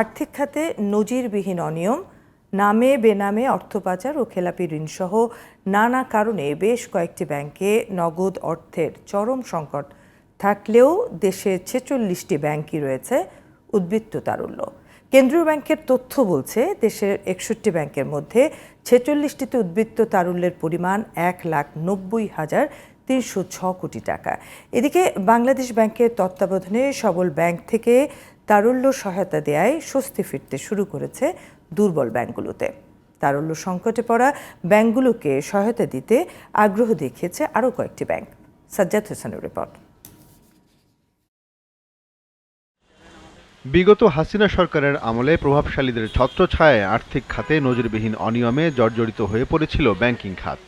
আর্থিক খাতে নজিরবিহীন অনিয়ম, নামে বেনামে অর্থ পাচার ও খেলাপি ঋণসহ নানা কারণে বেশ কয়েকটি ব্যাংকে নগদ অর্থের চরম সংকট থাকলেও দেশে ছেচল্লিশটি ব্যাংকই রয়েছে উদ্বৃত্ত তারল্য। কেন্দ্রীয় ব্যাংকের তথ্য বলছে, দেশের একষট্টি ব্যাংকের মধ্যে ছেচল্লিশটিতে উদ্বৃত্ত তারল্যের পরিমাণ এক লাখ নব্বই হাজার তিনশো ছ কোটি টাকা। এদিকে বাংলাদেশ ব্যাংকের তত্ত্বাবধানে সবল ব্যাংক থেকে তারল্য সহায়তা দেয়ায় স্বস্তি ফিরতে শুরু করেছে দুর্বল ব্যাংকগুলোতে। তারল্য সংকটে পড়া ব্যাংকগুলোকে সহায়তা দিতে আগ্রহ দেখিয়েছে আরও কয়েকটি ব্যাংক। সাজ্জাদ হোসেনের রিপোর্ট। বিগত হাসিনা সরকারের আমলে প্রভাবশালীদের ছত্রছায়ায় আর্থিক খাতে নজিরবিহীন অনিয়মে জর্জরিত হয়ে পড়েছিল ব্যাংকিং খাত।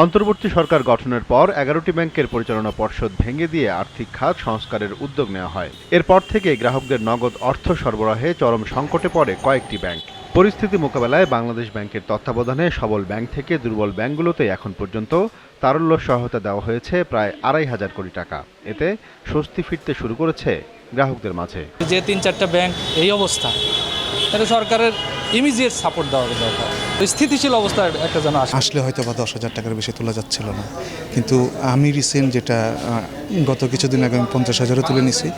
অন্তর্বর্তী সরকার গঠনের পর এগারোটি ব্যাংকের পরিচালনা পর্ষদ ভেঙে দিয়ে আর্থিক খাত সংস্কারের উদ্যোগ নেওয়া হয়। এরপর থেকে গ্রাহকদের নগদ অর্থ সরবরাহে চরম সংকটে পড়ে কয়েকটি ব্যাংক। পরিস্থিতি মোকাবেলায় বাংলাদেশ ব্যাংকের তত্ত্বাবধানে সবল ব্যাংক থেকে দুর্বল ব্যাংকগুলোতে এখন পর্যন্ত তারল্য সহায়তা দেওয়া হয়েছে প্রায় আড়াই হাজার কোটি টাকা। এতে স্বস্তি ফিরতে শুরু করেছে গ্রাহকদের মাঝে। যে তিন চারটা ব্যাংক এই অবস্থা এটা সরকারের ইমিডিয়েট সাপোর্ট দেওয়া দরকার। স্থিতিশীল অবস্থা একটা যেন আসলে হয়তো বা দশ হাজার টাকার বেশি তোলা যাচ্ছিল না। কিন্তু আমি রিসেন্ট যেটা গত কিছুদিন আগে আমি পঞ্চাশ হাজারও তুলে নিছি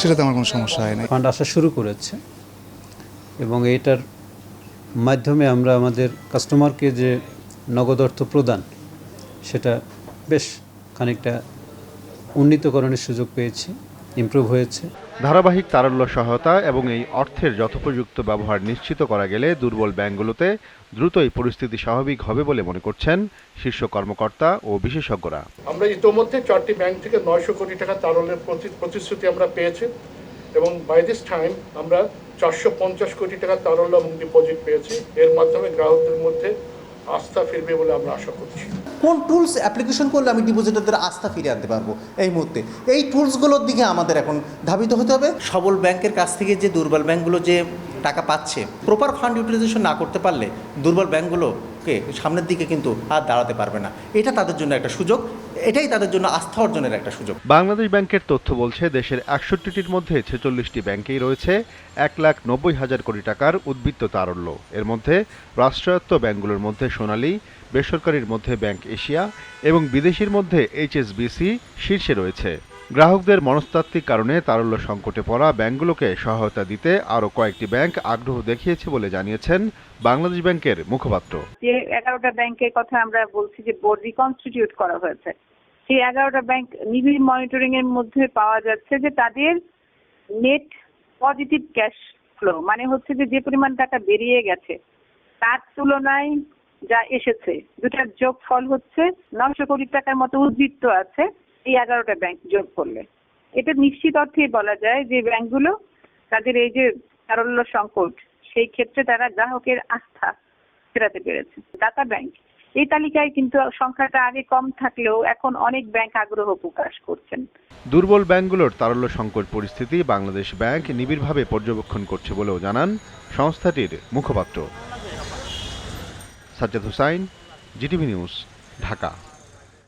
সেটাতে আমার কোনো সমস্যা হয় না ফান্ড আসা শুরু করেছে। এবং এটার মাধ্যমে আমরা আমাদের কাস্টমারকে যে নগদ অর্থ প্রদান সেটা বেশ খানিকটা উন্নীতকরণের সুযোগ পেয়েছি ইমপ্রুভ হয়েছে। ধারাবাহিক তারল্য সহায়তা এবং এই অর্থের যথোপযুক্ত ব্যবহার নিশ্চিত করা গেলে দুর্বল ব্যাংকগুলোতে দ্রুতই পরিস্থিতি স্বাভাবিক হবে বলে মনে করছেন শীর্ষ কর্মকর্তা ও বিশেষজ্ঞরা। আমরা ইতোমধ্যে চারটি ব্যাংক থেকে নয়শো কোটি টাকা তারলের প্রতিশ্রুতি আমরা পেয়েছি এবং বাই দিস টাইম আমরা চারশো পঞ্চাশ কোটি টাকা তারল্য এবং ডিপোজিট পেয়েছি। এর মাধ্যমে গ্রাহকদের মধ্যে আস্থা ফিরবে বলে আমরা আশা করছি। কোন টুলস অ্যাপ্লিকেশন করলে আমি ডিপোজিটারদের আস্থা ফিরে আনতে পারব এই মুহূর্তে? এই টুলসগুলোর দিকে আমাদের এখন ধাবিত হতে হবে। সবল ব্যাংকের কাছ থেকে যে দুর্বল ব্যাংকগুলো যে টাকা পাচ্ছে প্রপার ফান্ড ইউটিলাইজেশন না করতে পারলে দুর্বল ব্যাংকগুলোকে সামনের দিকে কিন্তু আর দাঁড়াতে পারবে না। এটা তাদের জন্য একটা সুযোগ, এটাই তাদের জন্য আস্থা অর্জনের একটা সুযোগ। বাংলাদেশ ব্যাংকের তথ্য বলছে, দেশের একষট্টিটির মধ্যে ছেচল্লিশটি ব্যাংকেই রয়েছে, এক লাখ নব্বই হাজার কোটি টাকার উদ্বৃত্ত তারল্য। এর মধ্যে রাষ্ট্রায়ত্ত ব্যাংকগুলোর মধ্যে সোনালী, বেসরকারির মধ্যে ব্যাংক এশিয়া এবং বিদেশির মধ্যে এইচএসবিসি শীর্ষে রয়েছে। গ্রাহকদের মনস্তাত্ত্বিক কারণে তারল্য সংকটে পড়া ব্যাংকগুলোকে সহায়তা দিতে আরও কয়েকটি ব্যাংক আগ্রহ দেখিয়েছে বলে জানিয়েছেন বাংলাদেশ ব্যাংকের মুখপাত্র। যে এগারোটা ব্যাংকের কথা আমরা বলছি যে বোর্ড রিকনস্টিটিউট করা হয়েছে, সেই এগারোটা ব্যাংক নিবিড় মনিটরিং এর মধ্যে পাওয়া যাচ্ছে যে তাদের নেট পজিটিভ ক্যাশ ফ্লো মানে হচ্ছে যে যে পরিমাণ টাকা বেরিয়ে গেছে, তার তুলনায় যা এসেছে, দুটার যোগ ফল হচ্ছে নশো কোটি টাকার মতো উদ্বৃত্ত আছে। এই এগারোটা ব্যাংক যোগ করলে। এটা নিশ্চিত অর্থেই বলা যায় যে ব্যাংকগুলো তাদের এই যে তারল্য সংকট, সেই ক্ষেত্রে তারা গ্রাহকের আস্থা ফেরাতে পেরেছে। দাতা ব্যাংক, এই তালিকায় কিন্তু সংখ্যাটা আগে কম থাকলেও এখন অনেক ব্যাংক আগ্রহ প্রকাশ করছেন। দুর্বল ব্যাংকগুলোর তারল্য সংকট পরিস্থিতি বাংলাদেশ ব্যাংক নিবিড়ভাবে পর্যবেক্ষণ করছে বলেও জানান সংস্থাটির মুখপাত্র। Sajjad Hussain, GTV news, Dhaka.